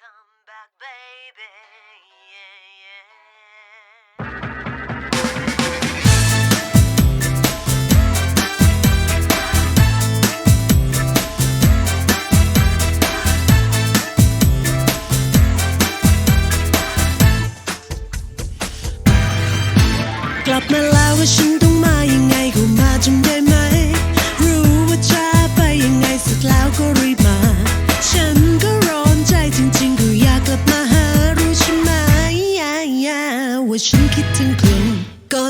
come back, baby.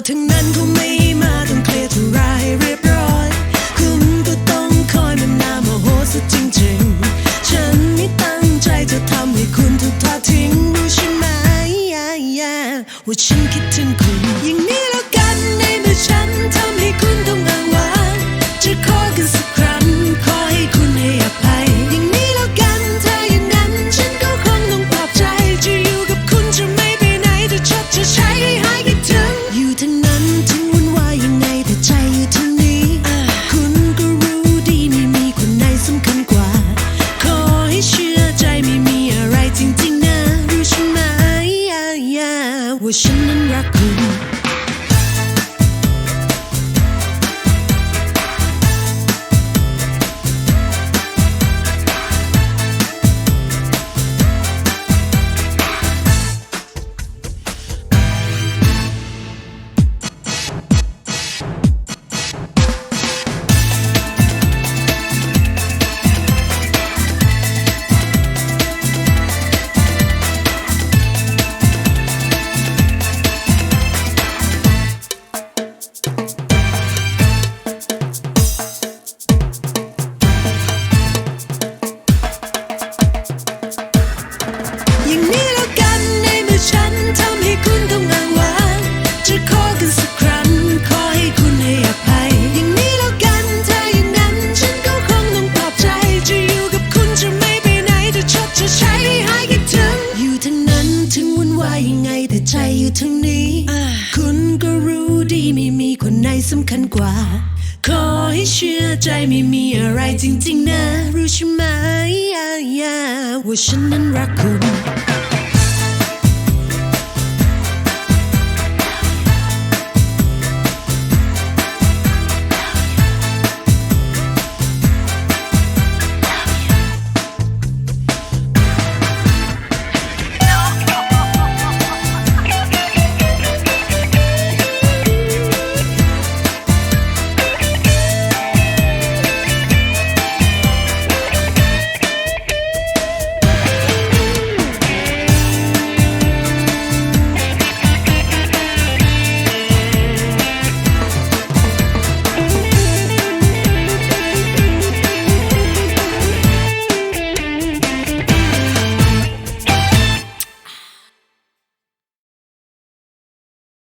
ทั้งนั้นคงไม่มาต้องเคลียร์เท่าไรเรียบร้อย คุณก็ต้องคอยมันนาโมโหซะจริงๆ ฉันไม่ตั้งใจจะทำให้คุณถูกทอดทิ้งรู้ใช่ไหมว่าฉันคิดถึงคุณยิ่งนี้ วุ่นวายยังไงแต่ใจอยู่ทั้งนี้ คุณก็รู้ดีไม่มีคนไหนสำคัญกว่า ขอให้เชื่อใจไม่มีอะไรจริง ๆ นะ รู้ใช่ไหมว่าฉันนั้นรักคุณ